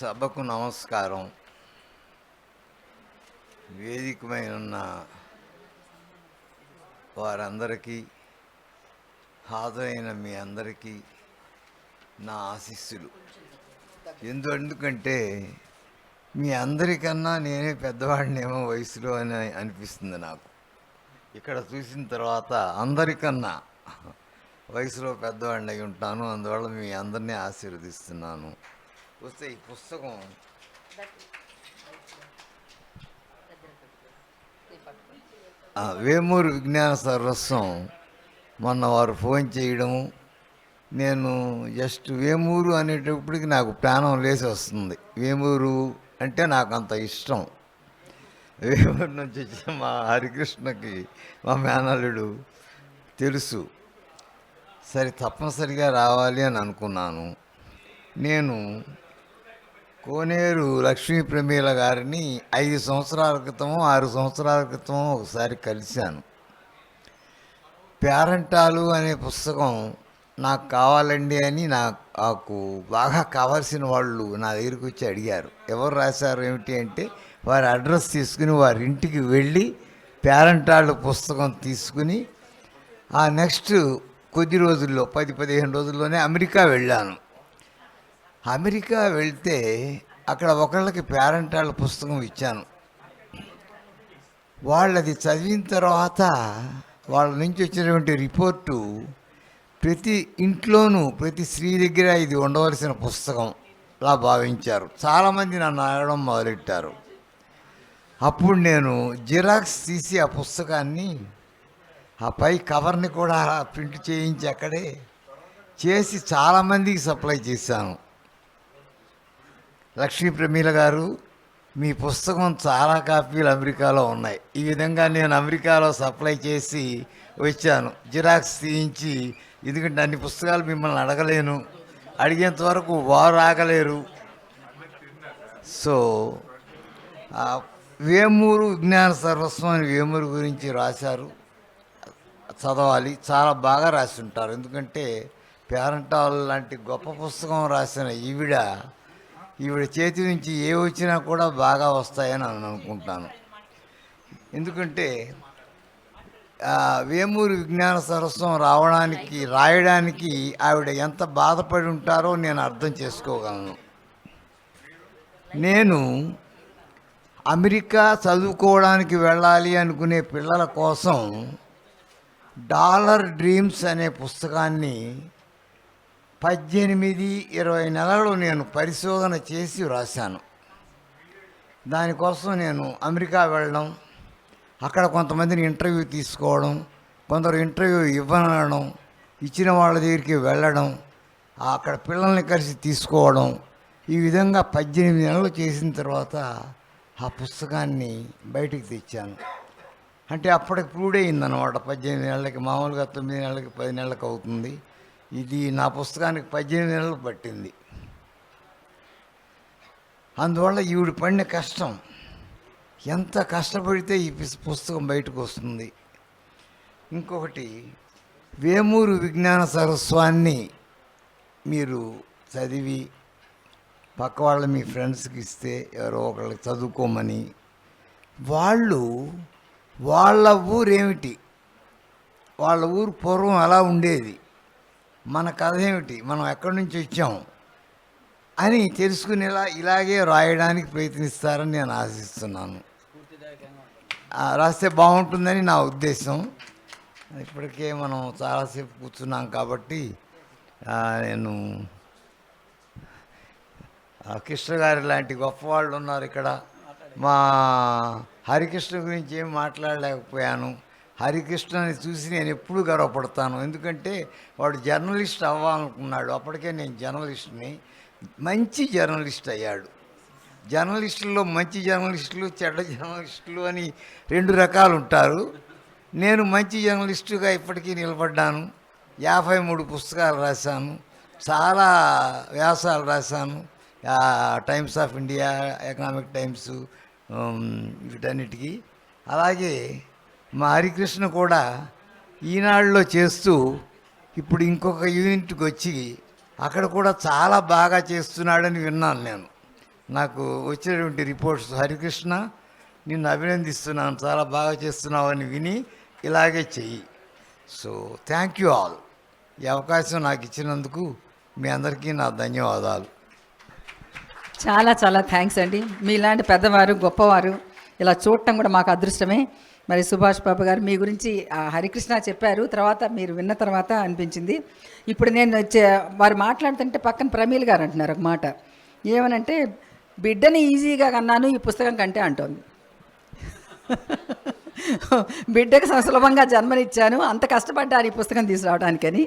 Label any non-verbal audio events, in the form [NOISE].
సభకు నమస్కారం. వేదికమై ఉన్న వారందరికీ హాజరైన మీ అందరికీ నా ఆశీస్సులు. ఎందు ఎందుకంటే మీ అందరికన్నా నేనే పెద్దవాడినేమో వయసులో అని అనిపిస్తుంది నాకు. ఇక్కడ చూసిన తర్వాత అందరికన్నా వయసులో పెద్దవాడిని అయి ఉంటాను. అందువల్ల మీ అందరినీ ఆశీర్వదిస్తున్నాను. వస్తే ఈ పుస్తకం వేమూరు విజ్ఞాన సరస్వం మొన్న వారు ఫోన్ చేయడము. నేను జస్ట్ వేమూరు అనేటప్పటికి నాకు ప్రాణం లేచి వస్తుంది. వేమూరు అంటే నాకు అంత ఇష్టం. వేమూరు నుంచి వచ్చిన మా హరికృష్ణకి మా మేనల్లుడు తెలుసు. సరే తప్పనిసరిగా రావాలి అని అనుకున్నాను. నేను కోనేరు లక్ష్మీ ప్రమీల గారిని ఐదు సంవత్సరాల క్రితం ఆరు సంవత్సరాల క్రితం ఒకసారి కలిశాను. పేరంటాలు అనే పుస్తకం నాకు కావాలండి అని నాకు బాగా కావాల్సిన వాళ్ళు నా దగ్గరికి వచ్చి అడిగారు. ఎవరు రాశారు ఏమిటి అంటే వారి అడ్రస్ తీసుకుని వారి ఇంటికి వెళ్ళి పేరంటాళ్ళు పుస్తకం తీసుకుని ఆ నెక్స్ట్ కొద్ది రోజుల్లో పది పదిహేను రోజుల్లోనే అమెరికా వెళ్ళాను. అమెరికా వెళ్తే అక్కడ ఒకళ్ళకి పేరెంటాళ్ళ పుస్తకం ఇచ్చాను. వాళ్ళది చదివిన తర్వాత వాళ్ళ నుంచి వచ్చినటువంటి రిపోర్టు ప్రతి ఇంట్లోనూ ప్రతి స్త్రీ దగ్గర ఇది ఉండవలసిన పుస్తకం లా భావించారు. చాలామంది నన్ను అడగడం మొదలెట్టారు. అప్పుడు నేను జిరాక్స్ తీసి ఆ పుస్తకాన్ని ఆ పై కవర్ని కూడా ప్రింట్ చేయించి అక్కడే చేసి చాలామందికి సప్లై చేశాను. లక్ష్మీ ప్రమీల గారు మీ పుస్తకం చాలా కాపీలు అమెరికాలో ఉన్నాయి. ఈ విధంగా నేను అమెరికాలో సప్లై చేసి వచ్చాను. జిరాక్స్ తీయించి ఎందుకంటే అన్ని పుస్తకాలు మిమ్మల్ని అడగలేను. అడిగేంత వరకు వారు ఆగలేరు. సో వేమూరు విజ్ఞాన సర్వస్వం అని వేమూరు గురించి రాశారు. చదవాలి. చాలా బాగా రాసి ఉంటారు. ఎందుకంటే పేరంటాల్ లాంటి గొప్ప పుస్తకం రాసిన ఈవిడ ఈవిడ చేతి నుంచి ఏ వచ్చినా కూడా బాగా వస్తాయని నేను అనుకుంటాను. ఎందుకంటే వేమూరు వేమూరి విజ్ఞాన సరస్వం రావడానికి రాయడానికి ఆవిడ ఎంత బాధపడి ఉంటారో నేను అర్థం చేసుకోగలను. నేను అమెరికా చదువుకోవడానికి వెళ్ళాలి అనుకునే పిల్లల కోసం డాలర్ డ్రీమ్స్ అనే పుస్తకాన్ని పద్దెనిమిది ఇరవై నెలలు నేను పరిశోధన చేసి వ్రాసాను దానికోసం నేను అమెరికా వెళ్ళడం అక్కడ కొంతమందిని ఇంటర్వ్యూ తీసుకోవడం కొందరు ఇంటర్వ్యూ ఇవ్వనడం ఇచ్చిన వాళ్ళ దగ్గరికి వెళ్ళడం అక్కడ పిల్లల్ని కలిసి తీసుకోవడం ఈ విధంగా పద్దెనిమిది నెలలు చేసిన తర్వాత ఆ పుస్తకాన్ని బయటికి తెచ్చాను. అంటే అప్పటికి ప్రూవ్ అయిందనమాట పద్దెనిమిది నెలలకి మామూలుగా తొమ్మిది నెలలకి పది నెలలకు అవుతుంది. ఇది నా పుస్తకానికి పద్దెనిమిది నెలలు పట్టింది. అందువల్ల ఈవిడ పడిన కష్టం ఎంత కష్టపడితే ఈ పిస్- పుస్తకం బయటకు వస్తుంది. ఇంకొకటి వేమూరు విజ్ఞాన సరస్వాన్ని మీరు చదివి పక్క వాళ్ళ మీ ఫ్రెండ్స్కి ఇస్తే ఎవరో ఒకళ్ళకి చదువుకోమని వాళ్ళు వాళ్ళ ఊరేమిటి? వాళ్ళ ఊరు పూర్వం అలా ఉండేది. మన కథ ఏమిటి మనం ఎక్కడి నుంచి వచ్చాం? అని తెలుసుకునేలా ఇలాగే రాయడానికి ప్రయత్నిస్తారని నేను ఆశిస్తున్నాను. రాస్తే బాగుంటుందని నా ఉద్దేశం. ఇప్పటికే మనం చాలాసేపు కూర్చున్నాం కాబట్టి నేను కృష్ణ గారి లాంటి గొప్పవాళ్ళు ఉన్నారు ఇక్కడ. మా హరికృష్ణ గురించి ఏం మాట్లాడలేకపోయాను. హరికృష్ణని చూసి నేను ఎప్పుడూ గర్వపడతాను. ఎందుకంటే వాడు జర్నలిస్ట్ అవ్వాలనుకున్నాడు. అప్పటికే నేను జర్నలిస్ట్ని. మంచి జర్నలిస్ట్ అయ్యాడు. జర్నలిస్టుల్లో మంచి జర్నలిస్టులు చెడ్డ జర్నలిస్టులు అని రెండు రకాలు ఉంటారు నేను మంచి జర్నలిస్టుగా ఇప్పటికీ నిలబడ్డాను. యాభై మూడు పుస్తకాలు రాశాను. చాలా వ్యాసాలు రాశాను. Times of India Economic Times వీటన్నిటికీ. అలాగే మా హరికృష్ణ కూడా ఈనాడులో చేస్తూ ఇప్పుడు ఇంకొక యూనిట్కి వచ్చి అక్కడ కూడా చాలా బాగా చేస్తున్నాడని విన్నాను నేను. నాకు వచ్చినటువంటి రిపోర్ట్స్ హరికృష్ణ నిన్ను అభినందిస్తున్నాను చాలా బాగా చేస్తున్నావు అని విని ఇలాగే చెయ్యి. సో థ్యాంక్ యూ ఆల్ ఈ అవకాశం నాకు ఇచ్చినందుకు మీ అందరికీ నా ధన్యవాదాలు. చాలా చాలా థ్యాంక్స్ అండి. మీలాంటి పెద్దవారు గొప్పవారు ఇలా చూడటం కూడా మాకు అదృష్టమే. మరి సుభాష్ బాబు గారు మీ గురించి ఆ, హరికృష్ణ చెప్పారు. తర్వాత మీరు విన్న తర్వాత అనిపించింది. ఇప్పుడు నేను వచ్చే వారు మాట్లాడుతుంటే పక్కన ప్రమీల్ గారు అంటున్నారు ఒక మాట. ఏమనంటే బిడ్డని ఈజీగా కన్నాను ఈ పుస్తకం కంటే అంటోంది. [LAUGHS] బిడ్డకు సులభంగా జన్మనిచ్చాను అంత కష్టపడ్డాను ఈ పుస్తకం తీసుకురావడానికని